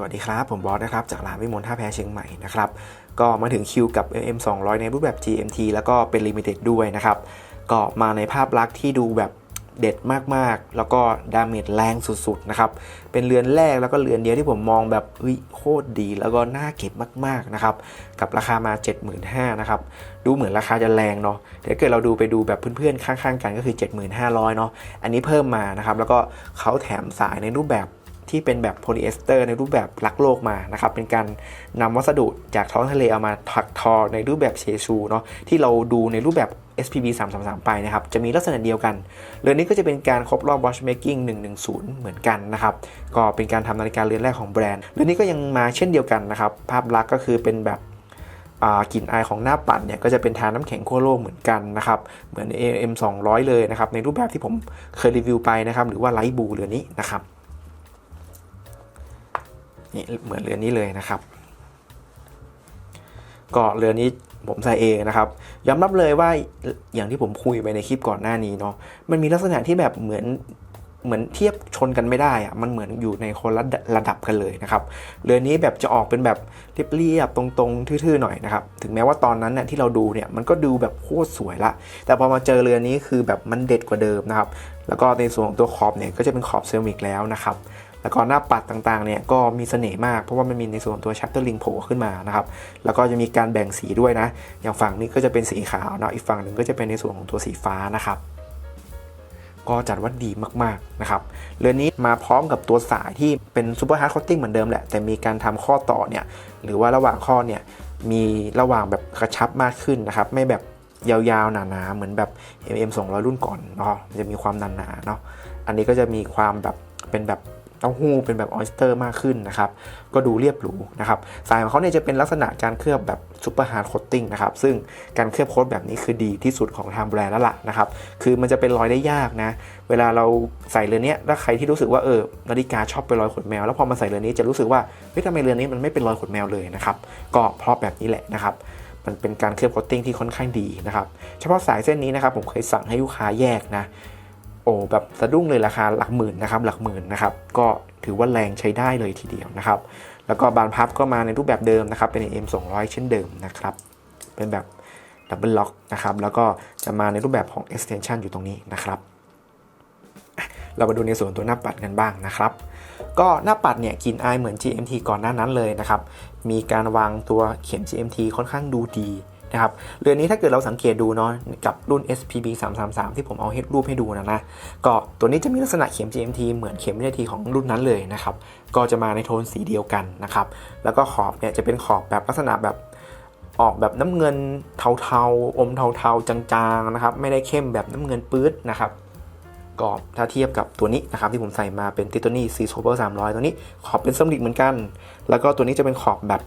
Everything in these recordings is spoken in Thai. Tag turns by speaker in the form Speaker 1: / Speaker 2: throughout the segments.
Speaker 1: สวัสดีครับ ผมบอสนะครับ จากร้านวิมลท่าแพเชียงใหม่นะครับ ก็มาถึงคิวกับ MM 200 ในรูปแบบ GMT แล้วก็เป็น Limited ด้วยนะครับ ก็มาในภาพลักษณ์ที่ดูแบบเด็ดมากๆ แล้วก็ดาเมจแรงสุดๆนะครับ เป็นเรือนแรกแล้วก็เรือนเดียวที่ผมมองแบบเฮ้ยโคตรดีแล้วก็น่าเก็บมากๆนะครับ กับราคามา 75,000นะครับ ดูเหมือนราคาจะแรงเนาะเดี๋ยวเกิดเราดูไปดูแบบเพื่อนๆ ข้างๆ กันก็คือ 75,000เนาะ อันนี้เพิ่มมานะครับ แล้วก็เขาแถมสายในรูปแบบ ที่เป็นแบบโพลีเอสเตอร์ในรูปแบบรักโลกมานะครับ เป็นการนำวัสดุจากท้องทะเลเอามาถักทอในรูปแบบเชชูเนาะที่เราดูในรูปแบบ SPB 333 ไปนะครับ จะมีลักษณะเดียวกัน เรือนนี้ก็จะเป็นการครบรอบ watchmaking 110 เหมือนกันนะครับ ก็เป็นการทำนาฬิกาเรือนแรกของแบรนด์ เรือนนี้ก็ยังมาเช่นเดียวกันนะครับ ภาพลักษณ์ก็คือเป็นแบบกลิ่นอายของหน้าปัดเนี่ยก็จะเป็นทาน้ำแข็งขั้วโลกเหมือนกันนะครับ เหมือน AM 200 เลยนะครับ ในรูปแบบที่ผมเคยรีวิวไปนะครับ หรือว่าไลท์บูเรือนนี้นะครับ นี่เหมือนเรือนี้เลยนะครับก็เรือนี้ผมใส่เองนะครับยอมรับเลยว่าอย่างที่ผมคุยไปในคลิปก่อนหน้านี้เนาะมันมีลักษณะที่แบบเหมือนเหมือนเทียบชนกันไม่ได้อะมันเหมือนอยู่ในคนละระดับกันเลยนะครับ เรือนี้แบบจะออกเป็นแบบเรียบๆตรงๆ ทื่อๆหน่อยนะครับ ถึงแม้ว่าตอนนั้นเนี่ยที่เราดูเนี่ยมันก็ดูแบบโคตรสวยละ แต่พอมาเจอเรือนี้คือแบบมันเด็ดกว่าเดิมนะครับ แล้วก็ในส่วนของตัวขอบเนี่ยก็จะเป็นขอบเซรามิกแล้วนะครับ แล้วก็หน้าปัดต่างๆเนี่ยก็มีเสน่ห์มากเพราะว่ามันมีในส่วนตัวชัตเตอร์ลิงโผล่ขึ้นมานะครับแล้วก็จะมีการแบ่งสีด้วยนะ อย่างฝั่งนี้ก็จะเป็นสีขาวนะอีกฝั่งหนึ่งก็จะเป็นในส่วนของตัวสีฟ้านะครับก็จัดว่าดีมากๆนะครับ เรือนนี้มาพร้อมกับตัวสายที่เป็นซูเปอร์ฮาร์ดคอตติ้งเหมือนเดิมแหละ แต่มีการทำข้อต่อเนี่ย หรือว่าระหว่างข้อเนี่ย มีระหว่างแบบกระชับมากขึ้นนะครับ ไม่แบบยาวๆ หนาๆ เหมือนแบบ MM 200 รุ่นก่อนเนาะจะมีความหนาๆเนาะ อันนี้ก็จะมีความแบบเป็นแบบ เต้าหู้เป็นแบบออยสเตอร์มากขึ้นนะครับ ก็ดูเรียบหรูนะครับสายของเขาเนี่ยจะเป็นลักษณะการเคลือบแบบซูเปอร์ฮาร์ดโคตติ้งนะครับ ซึ่งการเคลือบโค้ดแบบนี้คือดีที่สุดของทางแบรนด์แล้วล่ะนะครับ คือมันจะเป็นรอยได้ยากนะ เวลาเราใส่เรือนนี้ถ้าใครที่รู้สึกว่าเออนาฬิกาชอบเป็นรอยขนแมว แล้วพอมาใส่เรือนนี้จะรู้สึกว่าเฮ้ยทำไมเรือนนี้มันไม่เป็นรอยขนแมวเลยนะครับ ก็เพราะแบบนี้แหละนะครับมันเป็นการเคลือบโคตติ้งที่ค่อนข้างดีนะครับ เฉพาะสายเส้นนี้นะครับผมเคยสั่งให้ลูกค้าแยกนะ อ้แบบสะดุ้งเลยราคาหลักหมื่นนะครับหลักหมื่นนะครับก็ถือว่าแรงใช้ได้เลยทีเดียวนะครับแล้วก็บานพับก็มาในรูปแบบเดิมนะครับเป็น M 2 0 0 เช่นเดิมนะครับเป็นแบบดับเบิลล็อกนะครับแล้วก็จะมาในรูปแบบของ extension อยู่ตรงนี้นะครับเรามาดูในส่วนตัวหน้าปัดกันบ้างนะครับ ก็หน้าปัดเนี่ยกินอายเหมือน GMT ก่อนหน้านั้นเลยนะครับ มีการวางตัวเข็ม GMT ค่อนข้างดูดี นะครับเรือนนี้ถ้าเกิดเราสังเกตดูเนาะกับรุ่น SPB 333 ที่ผมเอาให้รูปให้ดูนะนะก็ตัวนี้จะมีลักษณะเข็ม GMT เหมือนเข็มวินาทีของรุ่นนั้นเลยนะครับก็จะมาในโทนสีเดียวกันนะครับแล้วก็ขอบเนี่ยจะเป็นขอบแบบลักษณะแบบออกแบบน้ำเงินเทาๆ อมเทาๆ จางๆนะครับไม่ได้เข้มแบบน้ำเงินปื๊ดนะครับก็ถ้าเทียบกับตัวนี้นะครับที่ผมใส่มาเป็นติโตนี่ซีโซเปอร์300 ตัวนี้ขอบเป็นสมริกเหมือนกัน แล้วก็ตัวนี้จะเป็นขอบแบบ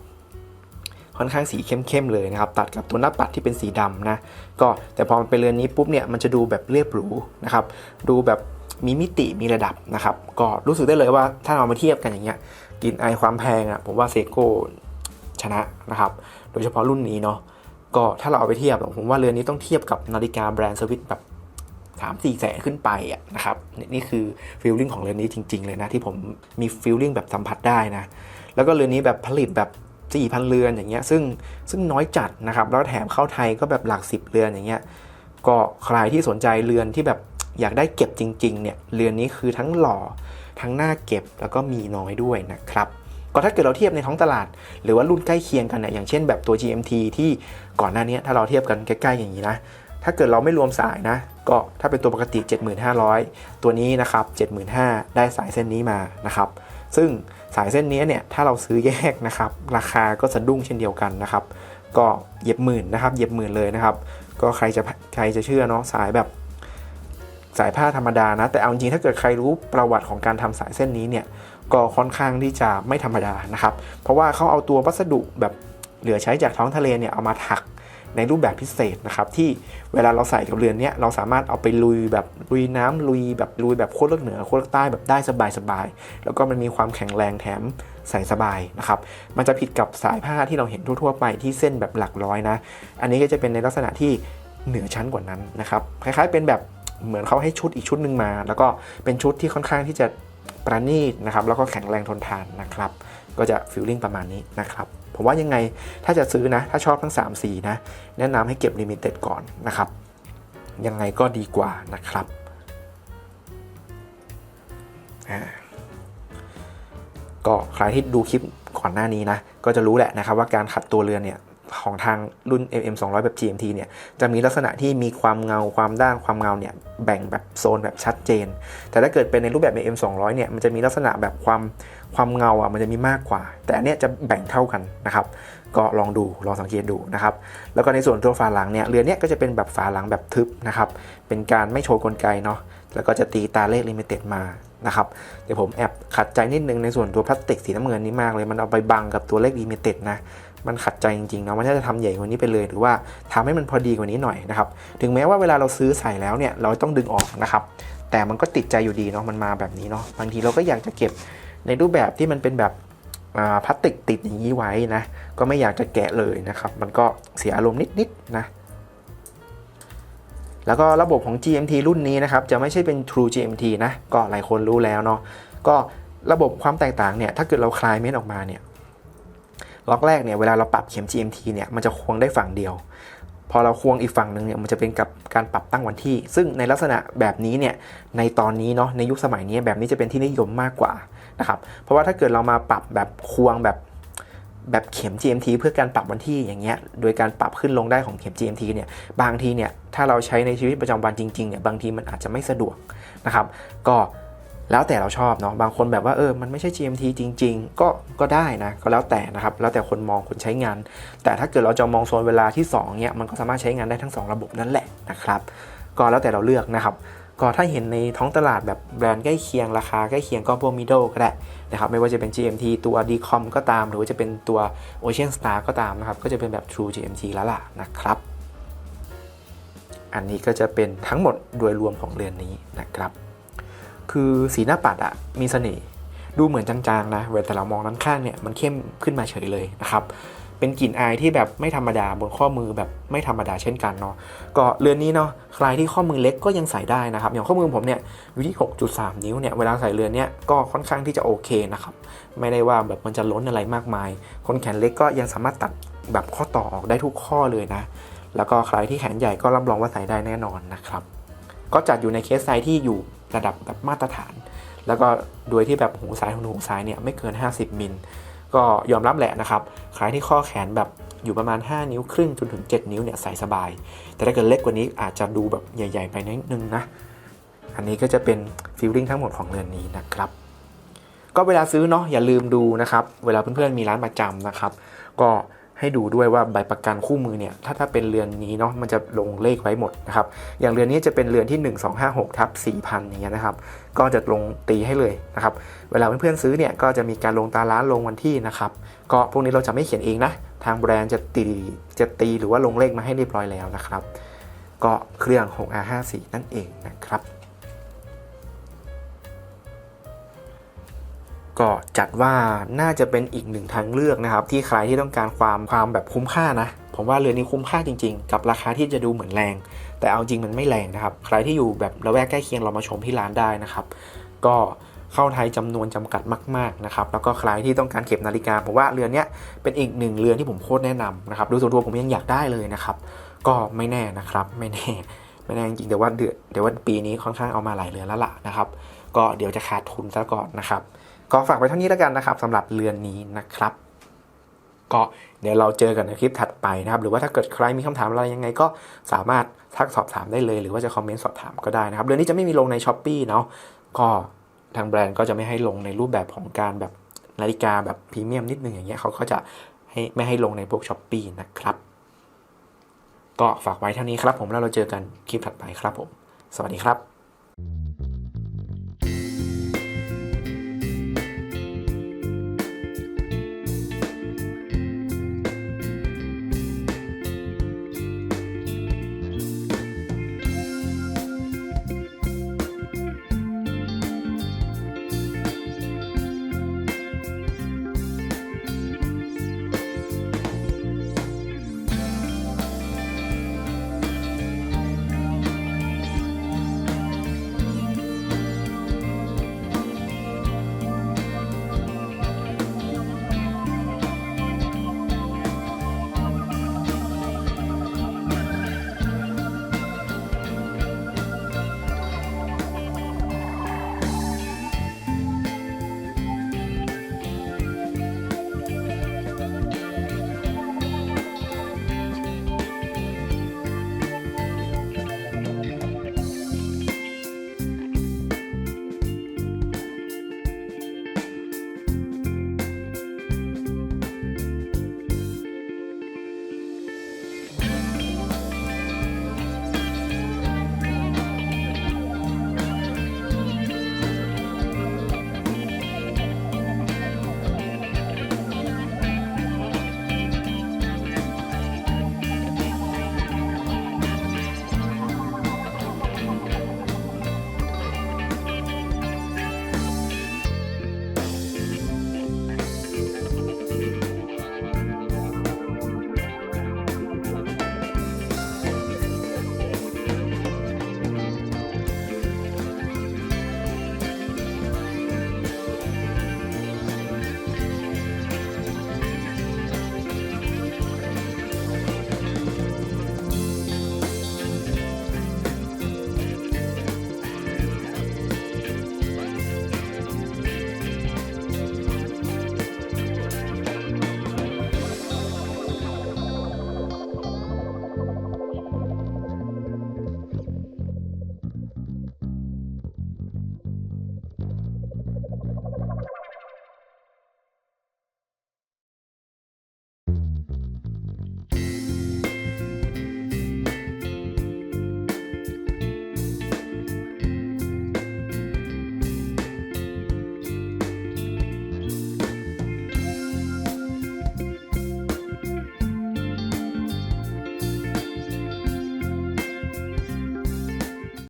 Speaker 1: ค่อนข้างสีเข้มๆเลยนะครับตัดกับตัวหน้าปัดที่เป็นสีดำนะก็แต่พอมันเป็นเรือนนี้ปุ๊บเนี่ยมันจะดูแบบเรียบหรูนะครับดูแบบมีมิติมีระดับนะครับก็รู้สึกได้เลยว่าถ้าเรามาเทียบกันอย่างเงี้ยกินไอความแพงอะ่ะผมว่าเซโก้ชนะนะครับโดยเฉพาะรุ่นนี้เนาะก็ถ้าเราเอาไปเทียบผมว่าเรือนนี้ต้องเทียบกับนาฬิกาแบรนด์สวิตแบบสามสี่แสนขึ้นไปอะนะครับนี่นี่คือฟีลลิ่งของเรือนนี้จริง ๆ เลยนะ ที่ผมมีฟีลลิ่งแบบสัมผัสได้นะ แล้วก็เรือนนี้แบบผลิตแบบ 4,000 เรือนอย่างเงี้ยซึ่งซึ่งน้อยจัดนะครับแล้วแถมเข้าไทยก็แบบหลัก 10 เรือนอย่างเงี้ยก็ใครที่สนใจเรือนที่แบบอยากได้เก็บจริงๆเนี่ยเรือนนี้คือทั้งหล่อทั้งหน้าเก็บแล้วก็มีน้อยด้วยนะครับก็ถ้าเกิดเราเทียบในท้องตลาด หรือว่ารุ่นใกล้เคียงกันเนี่ยอย่างเช่นแบบตัว GMT ที่ก่อนหน้านี้ถ้าเราเทียบกันใกล้ๆอย่างนี้นะถ้าเกิดเราไม่รวมสายนะ ก็ถ้าเป็นตัวปกติ 7500 ตัวนี้นะครับ 75,000 ได้สายเส้นนี้มานะครับ ซึ่ง สายเส้นนี้เนี่ยถ้าเราซื้อแยกนะครับราคาก็สะดุ้งเช่นเดียวกันนะครับ ก็เหยียบหมื่นนะครับเหยียบหมื่นเลยนะครับ ก็ใครจะใครจะเชื่อเนาะสายแบบสายผ้าธรรมดานะ แต่เอาจริงๆถ้าเกิดใครรู้ประวัติของการทำสายเส้นนี้เนี่ยก็ค่อนข้างที่จะไม่ธรรมดานะครับ เพราะว่าเขาเอาตัววัสดุแบบเหลือใช้จากท้องทะเลเนี่ยเอามาถัก ในรูปแบบพิเศษนะครับที่เวลาเราใส่กับเรือนเนี้ยเราสามารถเอาไปลุยแบบลุยน้ำลุยแบบลุยแบบโคตรโลกเหนือโคตรโลกใต้แบบได้สบายๆแล้วก็มันมีความแข็งแรงแถมใส่สบายนะครับมันจะผิดกับสายผ้าที่เราเห็นทั่วๆไปที่เส้นแบบหลักร้อยนะ อันนี้ก็จะเป็นในลักษณะที่เหนือชั้นกว่านั้นนะครับคล้ายๆเป็นแบบเหมือนเขาให้ชุดอีกชุดหนึ่งมา แล้วก็เป็นชุดที่ค่อนข้างที่จะประณีตนะครับแล้วก็แข็งแรงทนทานนะครับ ก็จะฟิลลิ่งประมาณนี้นะครับ ผมว่ายังไงถ้าจะซื้อนะ ถ้าชอบทั้ง 3 สีนะ แนะนำให้เก็บลิมิเต็ดก่อนนะครับ ยังไงก็ดีกว่านะครับก็ใครที่ดูคลิปก่อนหน้านี้นะ ก็จะรู้แหละนะครับว่าการขัดตัวเรือนเนี่ยของทางรุ่น MM 200 แบบ GMT เนี่ย จะมีลักษณะที่มีความเงา ความด้าน ความเงาเนี่ย แบ่งแบบโซนแบบชัดเจน แต่ถ้าเกิดเป็นในรูปแบบ MM 200 เนี่ย มันจะมีลักษณะแบบความ ความเงาอะมันจะมีมากกว่า แต่อันเนี้ยจะแบ่งเท่ากันนะครับ ก็ลองดูลองสังเกตดูนะครับ แล้วก็ในส่วนตัวฝาหลังเนี่ยเรือเนี้ยก็จะเป็นแบบฝาหลังแบบทึบนะครับ เป็นการไม่โชว์กลไกเนาะแล้วก็จะตีตาเลขลิมิเต็ดมานะครับเดี๋ยวผมแอบขัดใจนิดนึงในส่วนตัวพลาสติกสีน้ำเงินนี้มากเลย มันเอาไปบังกับตัวเลขลิมิเต็ดนะมันขัดใจจริงๆเนาะมันน่าจะทำใหญ่กว่านี้ไปเลยหรือว่าทำให้มันพอดีกว่านี้หน่อยนะครับถึงแม้ว่าเวลาเราซื้อใส่แล้วเนี่ยเราต้องดึงออกนะครับแต่มันก็ติดใจอยู่ดีเนาะมันมาแบบนี้เนาะบางทีเราก็อยากจะเก็บ ในรูปแบบที่มันเป็นแบบพลาสติกติดอย่างนี้ไว้นะ ก็ไม่อยากจะแกะเลยนะครับ มันก็เสียอารมณ์นิดๆนะ แล้วก็ระบบของ GMT รุ่นนี้นะครับ จะไม่ใช่เป็น True GMT นะ ก็หลายคนรู้แล้วเนาะ ก็ระบบความแตกต่างเนี่ย ถ้าเกิดเราคลายเม็ดออกมาเนี่ย ล็อกแรกเนี่ย เวลาเราปรับเข็ม GMT เนี่ย มันจะควงได้ฝั่งเดียว พอเราควงอีกฝั่งหนึ่งเนี่ย มันจะเป็นกับการปรับตั้งวันที่ ซึ่งในลักษณะแบบนี้เนี่ย ในตอนนี้เนาะ ในยุคสมัยนี้แบบนี้จะเป็นที่นิยมมากกว่า นะครับ เพราะว่าถ้าเกิดเรามาปรับแบบควงแบบแบบเข็ม GMT เพื่อการปรับวันที่อย่างเงี้ย โดยการปรับขึ้นลงได้ของเข็ม GMT เนี่ย บางทีเนี่ย ถ้าเราใช้ในชีวิตประจำวันจริงๆเนี่ย บางทีมันอาจจะไม่สะดวกนะครับ ก็แล้วแต่เราชอบเนาะ บางคนแบบว่าเออ มันไม่ใช่ GMT จริง ๆ ก็ ก็ได้นะ ก็แล้วแต่นะครับ แล้วแต่คนมองคนใช้งาน แต่ถ้าเกิดเราจะมองโซนเวลาที่2เนี่ย มันก็สามารถใช้งานได้ทั้ง 2 ระบบนั่นแหละนะครับ ก็แล้วแต่เราเลือกนะครับ ก็ถ้าเห็นในท้องตลาดแบบแบรนด์ใกล้เคียงราคาใกล้เคียงก็พวก middle ก็ได้นะครับไม่ว่าจะเป็น GMT ตัว Dcom ก็ตาม หรือว่าจะเป็นตัว Ocean Star ก็ตามนะครับก็จะเป็นแบบ True GMT แล้วล่ะนะครับ อันนี้ก็จะเป็นทั้งหมดโดยรวมของเรือนนี้นะครับ คือสีหน้าปัดอะมีเสน่ห์ดูเหมือนจางๆนะเวลาแต่เรามองด้านข้างเนี่ยมันเข้มขึ้นมาเฉยเลยนะครับ เป็นกลิ่นอายที่แบบไม่ธรรมดาบนข้อมือแบบไม่ธรรมดาเช่นกันเนาะก็เรือนนี้เนาะใครที่ข้อมือเล็กก็ยังใส่ได้นะครับ อย่างข้อมือผมเนี่ยอยู่ที่ 6.3 นิ้วเนี่ยเวลาใส่เรือนเนี้ยก็ค่อนข้างที่จะโอเคนะครับไม่ได้ว่าแบบมันจะล้นอะไรมากมาย คนแขนเล็กก็ยังสามารถตัดแบบข้อต่อออกได้ทุกข้อเลยนะ แล้วก็ใครที่แขนใหญ่ก็รับรองว่าใส่ได้แน่นอนนะครับ ก็จัดอยู่ในเคสไซส์ที่อยู่ระดับแบบมาตรฐาน แล้วก็โดยที่แบบหูซ้ายของหูซ้ายเนี่ยไม่เกิน 50มิล ก็ยอมรับแหละนะครับใครที่ข้อแขนแบบอยู่ประมาณ 5 นิ้วครึ่งจนถึง 7 นิ้วเนี่ยใส่สบาย แต่ถ้าเกิดเล็กกว่านี้อาจจะดูแบบใหญ่ ๆ ไปนิดนึงนะ อันนี้ก็จะเป็นฟิลลิ่งทั้งหมดของเรือนนี้นะครับ ก็เวลาซื้อเนาะอย่าลืมดูนะครับ เวลาเพื่อนๆมีร้านประจำนะครับ ก็ ให้ดูด้วยว่าใบประกันคู่มือเนี่ยถ้าถ้าเป็นเรือนนี้เนาะมันจะลงเลขไว้หมดนะครับอย่างเรือนนี้จะเป็นเรือนที่ 1256ทับ4,000อย่างเงี้ยนะครับก็จะลงตีให้เลยนะครับเวลาเพื่อนๆซื้อเนี่ยก็จะมีการลงตาร้านลงวันที่นะครับก็พวกนี้เราจะไม่เขียนเองนะทางแบรนด์จะตีจะตีหรือว่าลงเลขมาให้เรียบร้อยแล้วนะครับก็เครื่อง 6R54 นั่นเองนะครับ ก็จัดว่าน่าจะเป็นอีกหนึ่งทางเลือกนะครับ ที่ใครที่ต้องการความความแบบคุ้มค่านะ ผมว่าเรือนนี้คุ้มค่าจริง ๆ กับราคาที่จะดูเหมือนแรง แต่เอาจริงมันไม่แรงนะครับ ใครที่อยู่แบบระแวกใกล้เคียงเรามาชมที่ร้านได้นะครับ ก็เข้าไทยจำนวนจำกัดมากๆนะครับแล้วก็ใครที่ต้องการเก็บนาฬิกาผมว่าเรือนนี้เป็นอีกหนึ่งเรือนที่ผมโคตรแนะนำนะครับโดยส่วนตัวผมยังอยากได้เลยนะครับ ก็ไม่แน่นะครับไม่แน่ไม่แน่จริงๆเดี๋ยวว่าเดือนเดี๋ยวว่าปีนี้ค่อนข้างเอามาหลายเรือนแล้วล่ะนะครับ ก็เดี๋ยวจะขาดทุนซะก่อนนะครับ ก็ฝากไว้เท่านี้แล้วกันนะครับสำหรับเรือนนี้นะครับ ก็เดี๋ยวเราเจอกันในคลิปถัดไปนะครับ หรือว่าถ้าเกิดใครมีคำถามอะไรยังไงก็สามารถทักสอบถามได้เลย หรือว่าจะคอมเมนต์สอบถามก็ได้นะครับ เรือนนี้จะไม่มีลงใน s h อ p e e เนาะก็ทางแบรนด์ก็จะไม่ให้ลงในรูปแบบของการแบบนาฬิกาแบบพรีเมียมนิดนึงอย่างเงี้ยเขาก็จะให้ไม่ให้ลงในพวก s h อ p e e นะครับ ก็ฝากไว้เท่านี้ครับผมแล้วเราเจอกันคลิปถัดไปครับผม สวัสดีครับ